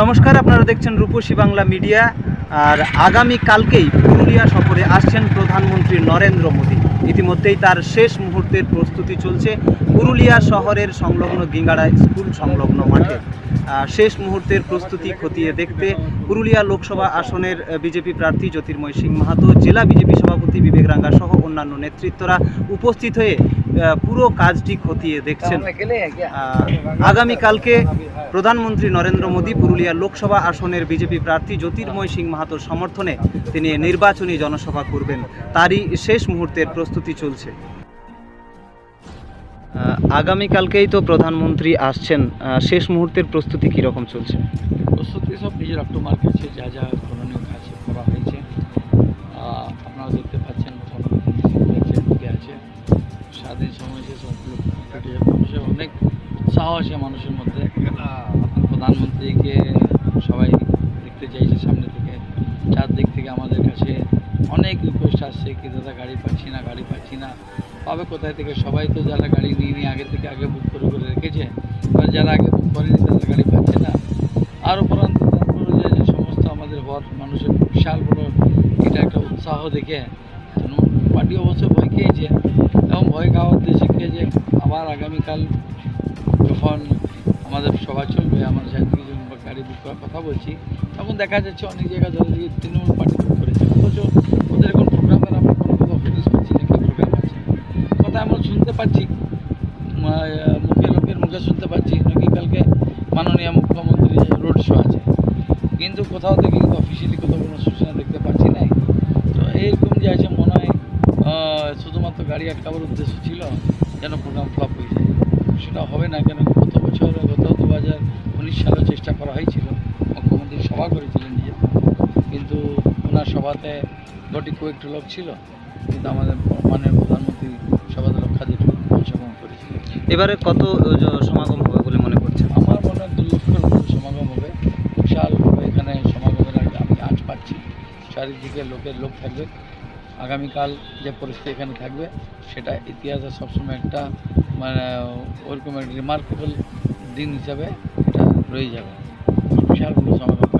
নমস্কার আপনারা দেখছেন রূপসী বাংলা মিডিয়া। আর আগামী কালকেই পুরুলিয়া সফরে আসছেন প্রধানমন্ত্রী নরেন্দ্র মোদী। ইতিমধ্যেই তার শেষ মুহূর্তের প্রস্তুতি চলছে পুরুলিয়া শহরের সংলগ্ন গিঙ্গাড়া স্কুল সংলগ্ন মাঠে। শেষ মুহূর্তের প্রস্তুতি খতিয়ে দেখতে পুরুলিয়া লোকসভা আসনের বিজেপি প্রার্থী জ্যোতির্ময় সিং মাহাতো জেলা বিজেপি সভাপতি বিবেক রাঙ্গা সহ অন্যান্য নেতৃত্বরা উপস্থিত হয়ে পুরো কাজটি খতিয়ে দেখছেন। আগামীকালকে প্রধানমন্ত্রী নরেন্দ্র মোদী পুরুলিয়া লোকসভা আসনের বিজেপি প্রার্থী জ্যোতির্ময় সিং মাহাতোর সমর্থনে তিনি নির্বাচনী জনসভা করবেন। তারই শেষ মুহূর্তের প্রস্তুতি চলছে। আগামীকালকেই তো প্রধানমন্ত্রী আসছেন। শেষ মুহূর্তের প্রস্তুতি কীরকম চলছে? প্রস্তুতি সব নিজের অক্টোবর কাছে যা যা করণীয় কাজ করা হয়েছে। আপনারা দেখতে পাচ্ছেন আছে স্বাধীন। মানুষের অনেক উৎসাহ আছে মানুষের মধ্যে। প্রধানমন্ত্রীকে সবাই দেখতে চাইছে সামনে থেকে। চারদিক থেকে আমাদের কাছে অনেক রিকোয়েস্ট আসছে কি, দাদা, গাড়ি পাচ্ছি না, গাড়ি পাচ্ছি না। পাবে কোথায় থেকে? সবাই তো যারা গাড়ি নিয়ে নিয়ে আগে থেকে আগে বুক করে করে রেখেছে। এবার যারা আগে বুক করেনি, তারা গাড়ি পাচ্ছে না। আর উপরান্ত যে যে সমস্ত আমাদের ঘর মানুষের বিশাল বড় এটা একটা উৎসাহ দেখে পার্টি অবশ্য ভয় খেয়েছে। এবং ভয় খাওয়ার দেশে খেয়েছে। আবার আগামীকাল যখন আমাদের সভা চলবে, আমার যাত্রী যখন গাড়ি বুক করার কথা বলছি। তখন দেখা যাচ্ছে অনেক জায়গায় দিয়ে তৃণমূল পার্টি বুক করেছে। অথচ ওদের এখন প্রোগ্রামের আমরা কোনো কথা হদিস পাচ্ছি না, কি প্রোগ্রাম আছে? কথা আমরা শুনতে পাচ্ছি মুখে লোকের মুখে শুনতে পাচ্ছি, নাকি কালকে মাননীয় মুখ্যমন্ত্রী রোড শো আছে। কিন্তু কোথাও থেকে কিন্তু অফিসিয়ালি কোথাও কোনো সূচনা দেখতে পাচ্ছি না তো এইরকম যে আছে, মনে হয় শুধুমাত্র গাড়ি আটকাবার উদ্দেশ্য ছিল, যেন প্রোগ্রাম ফ্লপ সেটা হবে না কেন? গত বছর গত দু হাজার উনিশ সালে চেষ্টা করা হয়েছিল। মুখ্যমন্ত্রী সভা করেছিলেন নিজে কিন্তু ওনার সভাতে দুটি কয়েকটি লোক ছিল। কিন্তু আমাদের মাননীয় প্রধানমন্ত্রী সভাতে লক্ষাধিক লোক অংশগ্রহণ করেছিলেন এবারে কত সমাগম হবে বলে মনে করছেন? আমার মনে হয় দু লক্ষের মতো সমাগম হবে। বিশালভাবে এখানে সমাগমের আমি আজ পাচ্ছি। চারিদিকে লোকের লোক থাকবে। আগামীকাল যে পরিস্থিতি এখানে থাকবে, সেটা ইতিহাসে সবসময় একটা মানে ওরকম একটা রিমার্কেবল দিন হিসাবে এটা রয়ে যাবে। বিশাল কোনো সমাগম।